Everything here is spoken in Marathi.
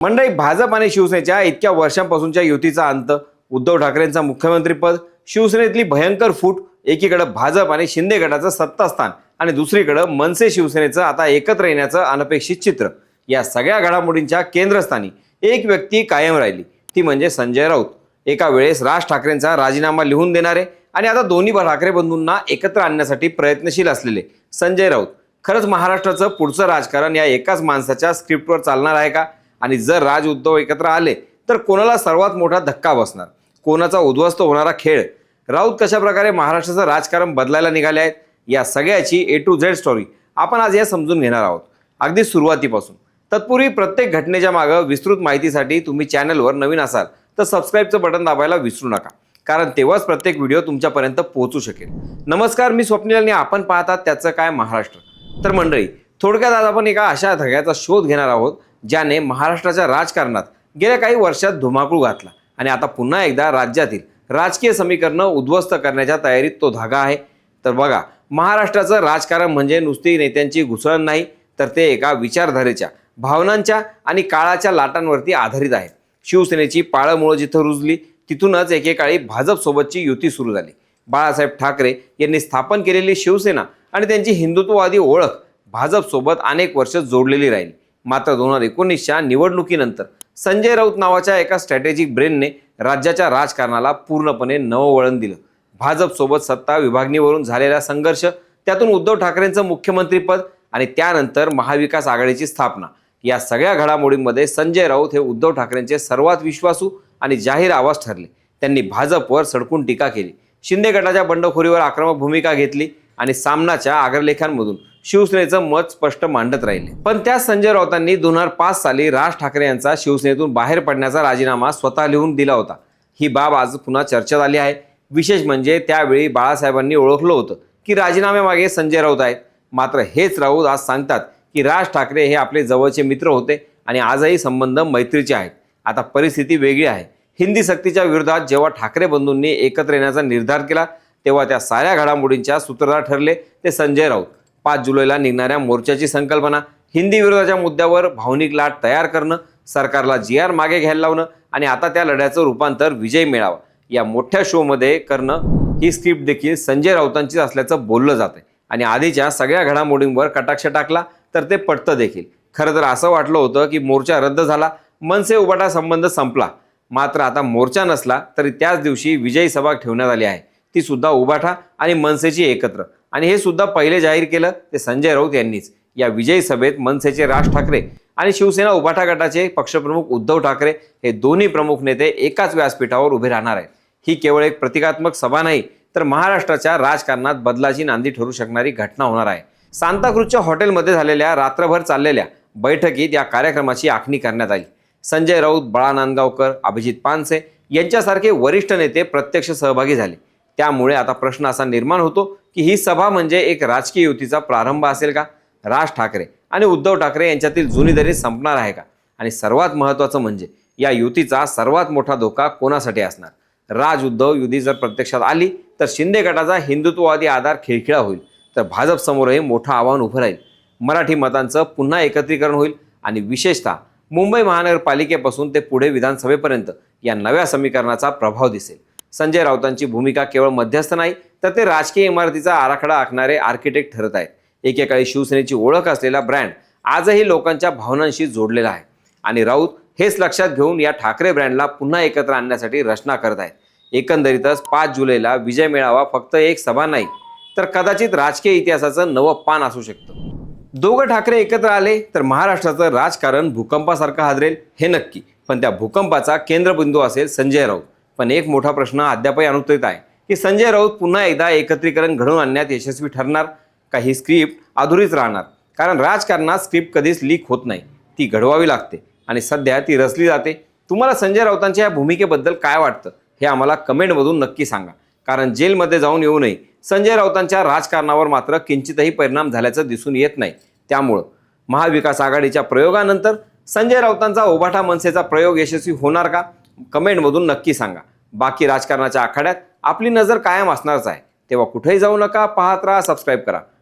मंडळी भाजप आणि शिवसेनेच्या इतक्या वर्षांपासूनच्या युतीचा अंत. उद्धव ठाकरेंचा मुख्यमंत्रीपद शिवसेनेतली भयंकर फूट एकीकडे भाजप आणि शिंदे गटाचं सत्तास्थान आणि दुसरीकडं मनसे शिवसेनेचं आता एकत्र येण्याचं अनपेक्षित चित्र. या सगळ्या घडामोडींच्या केंद्रस्थानी एक व्यक्ती कायम राहिली ती म्हणजे संजय राऊत. एका वेळेस राज ठाकरेंचा राजीनामा लिहून देणारे आणि आता दोन्ही ठाकरे बंधूंना एकत्र आणण्यासाठी प्रयत्नशील असलेले संजय राऊत. खरंच महाराष्ट्राचं पुढचं राजकारण या एकाच माणसाच्या स्क्रिप्टवर चालणार आहे का? आणि जर राज उद्धव एकत्र आले तर कोणाला सर्वात मोठा धक्का बसणार? कोणाचा उद्ध्वस्त होणारा खेळ? राऊत कशा प्रकारे महाराष्ट्राचं राजकारण बदलायला निघाले आहेत? या सगळ्याची ए टू झेड स्टोरी आपण आज या समजून घेणार आहोत. अगदी सुरुवातीपासून. तत्पूर्वी प्रत्येक घटनेच्या मागं विस्तृत माहितीसाठी तुम्ही चॅनलवर नवीन असाल तर सबस्क्राईबचं बटन दाबायला विसरू नका. कारण तेव्हाच प्रत्येक व्हिडिओ तुमच्यापर्यंत पोहोचू शकेल. नमस्कार मी स्वप्नील आणि आपण पाहतात त्याचं काय महाराष्ट्र. तर मंडळी थोडक्यात आज आपण एका अशा धग्याचा शोध घेणार आहोत. ज्याने महाराष्ट्राच्या राजकारणात गेल्या काही वर्षात धुमाकूळ घातला. आणि आता पुन्हा एकदा राज्यातील राजकीय समीकरणं उद्ध्वस्त करण्याच्या तयारीत तो धागा आहे. तर बघा महाराष्ट्राचं राजकारण म्हणजे नुसती नेत्यांची घुसळण नाही तर ते एका विचारधारेच्या भावनांच्या आणि काळाच्या लाटांवरती आधारित आहे शिवसेनेची पाळंमुळं जिथं रुजली तिथूनच एकेकाळी भाजपसोबतची युती सुरू झाली. बाळासाहेब ठाकरे यांनी स्थापन केलेली शिवसेना आणि त्यांची हिंदुत्ववादी ओळख भाजपसोबत अनेक वर्ष जोडलेली राहिली. मात्र दोन हजार एकोणीसच्या निवडणुकीनंतर संजय राऊत नावाच्या एका स्ट्रॅटेजिक ब्रेनने राज्याच्या राजकारणाला पूर्णपणे नवं वळण दिलं. भाजपसोबत सत्ता विभागणीवरून झालेला संघर्ष त्यातून उद्धव ठाकरेंचं मुख्यमंत्रीपद आणि त्यानंतर महाविकास आघाडीची स्थापना. या सगळ्या घडामोडींमध्ये संजय राऊत हे उद्धव ठाकरेंचे सर्वात विश्वासू आणि जाहीर आवाज ठरले. त्यांनी भाजपवर सडकून टीका केली. शिंदे गटाच्या बंडखोरीवर आक्रमक भूमिका घेतली आणि सामनाच्या आग्रलेखांमधून शिवसेनेचं मत स्पष्ट मांडत राहिले. पण त्या संजय राऊतांनी दोन हजार पाच साली राज ठाकरे यांचा शिवसेनेतून बाहेर पडण्याचा राजीनामा स्वतः लिहून दिला होता. ही बाब आज पुन्हा चर्चेत आली आहे. विशेष म्हणजे त्यावेळी बाळासाहेबांनी ओळखलं होतं की राजीनाम्यामागे संजय राऊत आहेत. मात्र हेच राऊत आज सांगतात की राज ठाकरे हे आपले जवळचे मित्र होते आणि आजही संबंध मैत्रीचे आहेत. आता परिस्थिती वेगळी आहे. हिंदी सक्तीच्या विरोधात जेव्हा ठाकरे बंधूंनी एकत्र येण्याचा निर्धार केला तेव्हा त्या साऱ्या घडामोडींच्या सूत्रधार ठरले ते संजय राऊत. पाच जुलैला निघणाऱ्या मोर्चाची संकल्पना हिंदी विरोधाच्या मुद्द्यावर भावनिक लाट तयार करणं सरकारला जी आर मागे घ्यायला लावणं आणि आता त्या लढ्याचं रूपांतर विजय मिळावा. या मोठ्या शोमध्ये करणं ही स्क्रिप्ट देखील संजय राऊतांचीच असल्याचं बोललं जातं आणि आधीच्या सगळ्या घडामोडींवर कटाक्ष टाकला तर ते पटतं देखील. खरं तर असं वाटलं होतं की मोर्चा रद्द झाला मनसे उबाटा संबंध संपला. मात्र आता मोर्चा नसला तरी त्याच दिवशी विजयी सभा ठेवण्यात आली आहे. ती सुद्धा उबाठा आणि मनसेची एकत्र. आणि हे सुद्धा पहिले जाहीर केलं ते संजय राऊत यांनीच. या विजयी सभेत मनसेचे राज ठाकरे आणि शिवसेना उबाठा गटाचे पक्षप्रमुख उद्धव ठाकरे हे दोन्ही प्रमुख नेते एकाच व्यासपीठावर उभे राहणार आहेत. ही केवळ एक प्रतिकात्मक सभा नाही तर महाराष्ट्राच्या राजकारणात बदलाची नांदी ठरू शकणारी घटना होणार आहे. सांताक्रूजच्या हॉटेलमध्ये झालेल्या रात्रभर चाललेल्या बैठकीत या कार्यक्रमाची आखणी करण्यात आली. संजय राऊत बाळा नांदगावकर अभिजित पानसे यांच्यासारखे वरिष्ठ नेते प्रत्यक्ष सहभागी झाले. त्यामुळे आता प्रश्न असा निर्माण होतो की ही सभा म्हणजे एक राजकीय युतीचा प्रारंभ असेल का? राज ठाकरे आणि उद्धव ठाकरे यांच्यातील जुनी दरी संपणार आहे का? आणि सर्वात महत्त्वाचं म्हणजे या युतीचा सर्वात मोठा धोका कोणासाठी असणार? राज उद्धव युती जर प्रत्यक्षात आली तर शिंदे गटाचा हिंदुत्ववादी आधार खिळखिळा होईल. तर भाजपसमोरही मोठं आव्हान उभं राहील. मराठी मतांचं पुन्हा एकत्रीकरण होईल आणि विशेषतः मुंबई महानगरपालिकेपासून ते पुढे विधानसभेपर्यंत या नव्या समीकरणाचा प्रभाव दिसेल. संजय राऊतांची भूमिका केवळ मध्यस्थ नाही तर ते राजकीय इमारतीचा आराखडा आखणारे आर्किटेक्ट ठरत आहेत. एकेकाळी शिवसेनेची ओळख असलेला ब्रँड आजही लोकांच्या भावनांशी जोडलेला आहे. आणि राऊत हेच लक्षात घेऊन या ठाकरे ब्रँडला पुन्हा एकत्र आणण्यासाठी रचना करत आहेत. एकंदरीतच पाच जुलैला विजय मिळावा फक्त एक सभा नाही तर कदाचित राजकीय इतिहासाचं नवं पान असू शकतं. दोघं ठाकरे एकत्र आले तर महाराष्ट्राचं राजकारण भूकंपासारखं हादरेल हे नक्की. पण त्या भूकंपाचा केंद्रबिंदू असेल संजय राऊत. पण एक मोठा प्रश्न अद्यापही अनुत्तरित आहे की संजय राऊत पुन्हा एकदा एकत्रीकरण घडवून आणण्यात यशस्वी ठरणार का ही स्क्रिप्ट अधुरीच राहणार? कारण राजकारणात स्क्रिप्ट कधीच लीक होत नाही. ती घडवावी लागते आणि सध्या ती रचली जाते. तुम्हाला संजय राऊतांच्या या भूमिकेबद्दल काय वाटतं हे आम्हाला कमेंटमधून नक्की सांगा. कारण जेलमध्ये जाऊन येऊ नये. संजय राऊतांच्या राजकारणावर मात्र किंचितही परिणाम झाल्याचं दिसून येत नाही. त्यामुळं महाविकास आघाडीच्या प्रयोगानंतर संजय राऊतांचा ओबाठा मनसेचा प्रयोग यशस्वी होणार का? कमेंटमधून नक्की सांगा. बाकी राजकारणाच्या आखाड्यात आपली नजर कायम असणारच आहे. तेव्हा कुठेही जाऊ नका पाहत राहा सबस्क्राईब करा.